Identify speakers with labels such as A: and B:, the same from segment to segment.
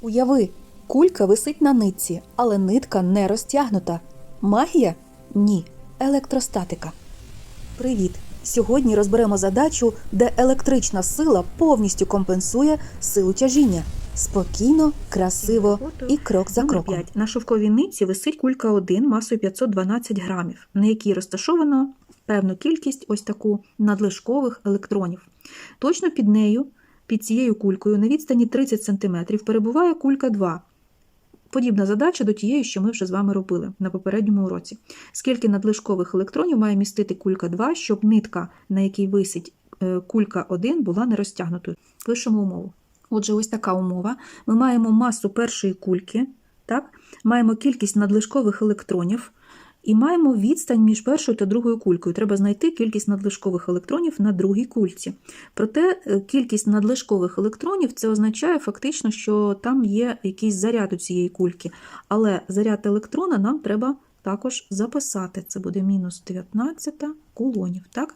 A: Уяви, кулька висить на нитці, але нитка не розтягнута. Магія? Ні. Електростатика. Привіт! Сьогодні розберемо задачу, де електрична сила повністю компенсує силу тяжіння. Спокійно, красиво і крок за кроком.
B: 5. На шовковій нитці висить кулька 1 масою 512 грамів, на якій розташовано певну кількість ось таку надлишкових електронів. Точно під нею, під цією кулькою, на відстані 30 см перебуває кулька 2. Подібна задача до тієї, що ми вже з вами робили на попередньому уроці. Скільки надлишкових електронів має містити кулька 2, щоб нитка, на якій висить е, кулька 1, була не розтягнутою? Пишемо умову. Отже, ось така умова. Ми маємо масу першої кульки, так? маємо кількість надлишкових електронів і маємо відстань між першою та другою кулькою. Треба знайти кількість надлишкових електронів на другій кульці. Проте е, кількість надлишкових електронів це означає фактично, що там є якийсь заряд у цієї кульки. Але заряд електрона нам треба також записати. Це буде мінус 19 кулонів. Так?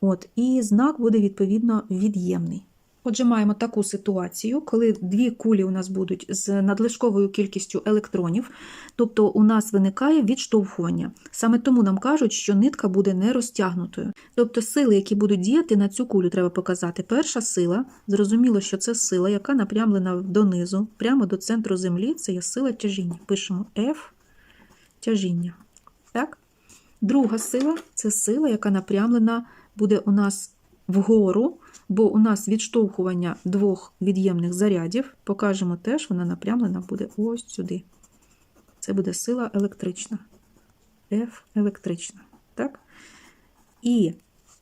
B: От, і знак буде відповідно від'ємний. Отже, маємо таку ситуацію, коли дві кулі у нас будуть з надлишковою кількістю електронів, тобто у нас виникає відштовхування. Саме тому нам кажуть, що нитка буде не розтягнутою. Тобто сили, які будуть діяти на цю кулю, треба показати. Перша сила, зрозуміло, що це сила, яка напрямлена донизу, прямо до центру землі, це є сила тяжіння. Пишемо F тяжіння. Так? Друга сила це сила, яка напрямлена буде у нас вгору, бо у нас відштовхування двох від'ємних зарядів. Покажемо теж, вона напрямлена буде ось сюди. Це буде сила електрична. F електрична. Так? І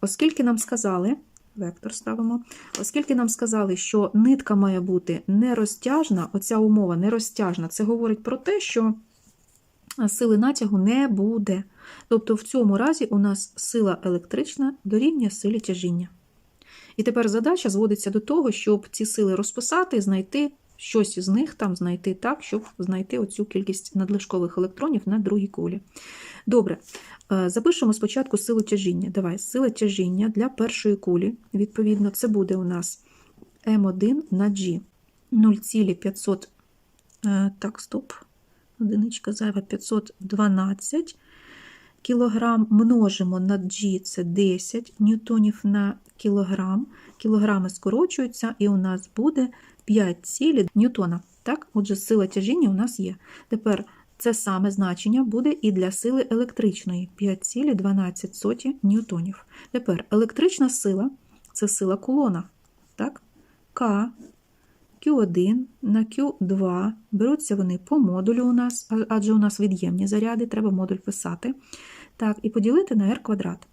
B: оскільки нам сказали, вектор ставимо, оскільки нам сказали, що нитка має бути нерозтяжна, оця умова нерозтяжна, це говорить про те, що сили натягу не буде. Тобто в цьому разі у нас сила електрична дорівнює силі тяжіння. І тепер задача зводиться до того, щоб ці сили розписати, знайти щось із них там знайти так, щоб знайти оцю кількість надлишкових електронів на другій кулі. Добре, е, запишемо спочатку силу тяжіння. Давай, сила тяжіння для першої кулі, відповідно, це буде у нас М1 на G 0,500, е, так, стоп, одиничка зайва 512 кілограм множимо на G, це 10 ньютонів на кілограм. Кілограми скорочуються, і у нас буде 5 цілі ньютона. Так? Отже, сила тяжіння у нас є. Тепер це саме значення буде і для сили електричної 5,12 ньютонів. Тепер електрична сила це сила кулона. Так? К Q1 на Q2. Беруться вони по модулю у нас, адже у нас від'ємні заряди, треба модуль писати. Так, і поділити на r квадрат.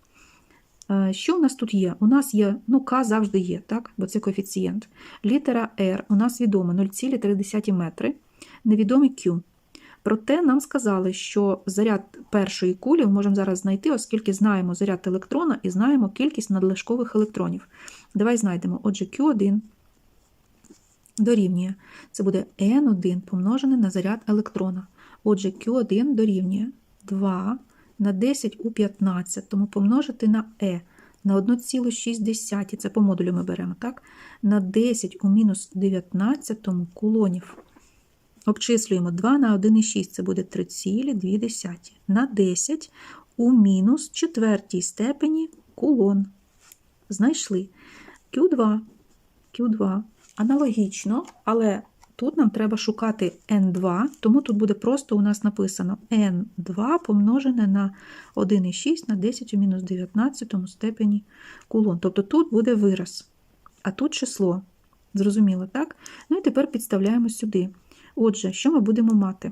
B: Е, Що у нас тут є? У нас є, ну, К завжди є, так? бо це коефіцієнт. Літера R у нас відома 0,3 метри, невідомий Q. Проте нам сказали, що заряд першої кулі ми можемо зараз знайти, оскільки знаємо заряд електрона і знаємо кількість надлишкових електронів. Давай знайдемо. Отже, Q1 дорівнює. Це буде N1 помножене на заряд електрона. Отже, Q1 дорівнює 2 на 10 у 15, тому помножити на E на 1,6, це по модулю ми беремо, так? На 10 у мінус 19 кулонів. Обчислюємо 2 на 1,6, це буде 3,2. На 10 у мінус четвертій степені кулон. Знайшли. Q2. Q2. Аналогічно, але тут нам треба шукати N2, тому тут буде просто у нас написано N2 помножене на 1,6 на 10 у мінус 19 степені кулон. Тобто тут буде вираз, а тут число. Зрозуміло, так? Ну і тепер підставляємо сюди. Отже, що ми будемо мати?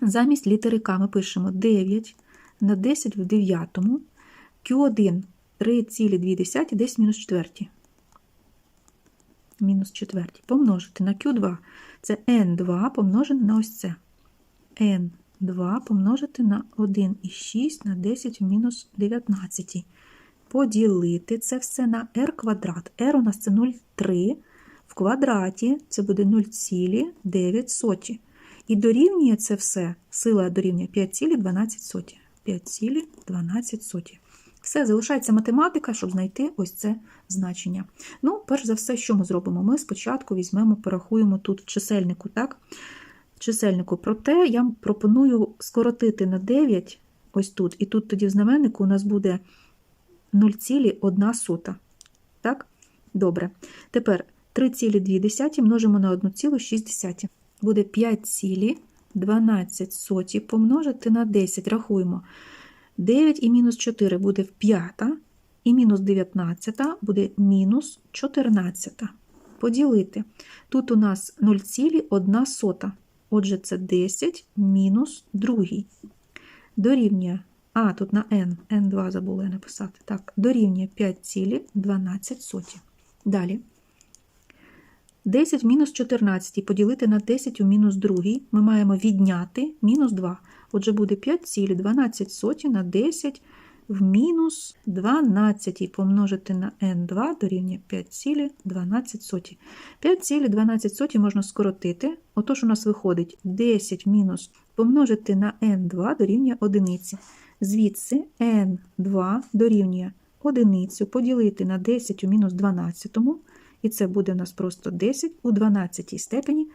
B: Замість літери К ми пишемо 9 на 10 в 9, Q1 3,2, 10 мінус 4 мінус четвертій. Помножити на Q2. Це N2 помножене на ось це. N2 помножити на 1,6 на 10 в мінус 19. Поділити це все на r квадрат. r у нас це 0,3. В квадраті це буде 0,9. І дорівнює це все, сила дорівнює 5,12. 5,12. Все, залишається математика, щоб знайти ось це значення. Ну, перш за все, що ми зробимо? Ми спочатку візьмемо, порахуємо тут в чисельнику, так? В чисельнику. Проте я пропоную скоротити на 9 ось тут. І тут тоді в знаменнику у нас буде 0,1 сота. Так? Добре. Тепер 3,2 множимо на 1,6. Буде 5,12 соті помножити на 10. Рахуємо. 9 і мінус 4 буде в п'ята, і мінус 19 буде мінус 14. Поділити. Тут у нас 0,1 сота. Отже, це 10 мінус 2. Дорівнює. А, тут на n. n2 забула я написати. Так, дорівнює 5,12. Dалі. 10 мінус 14 поділити на 10 у мінус 2 ми маємо відняти мінус 2. Отже, буде 5,12 на 10 в мінус 12 помножити на n2 дорівнює 5,12. 5,12 можна скоротити. Отож, у нас виходить 10 мінус помножити на n2 дорівнює 1. Звідси n2 дорівнює 1 поділити на 10 у мінус 12, і це буде у нас просто 10 у 12 степені.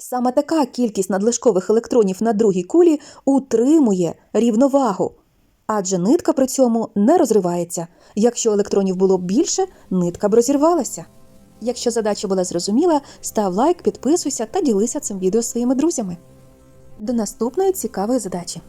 A: Саме така кількість надлишкових електронів на другій кулі утримує рівновагу, адже нитка при цьому не розривається. Якщо електронів було більше, нитка б розірвалася. Якщо задача була зрозуміла, став лайк, підписуйся та ділися цим відео з своїми друзями. До наступної цікавої задачі.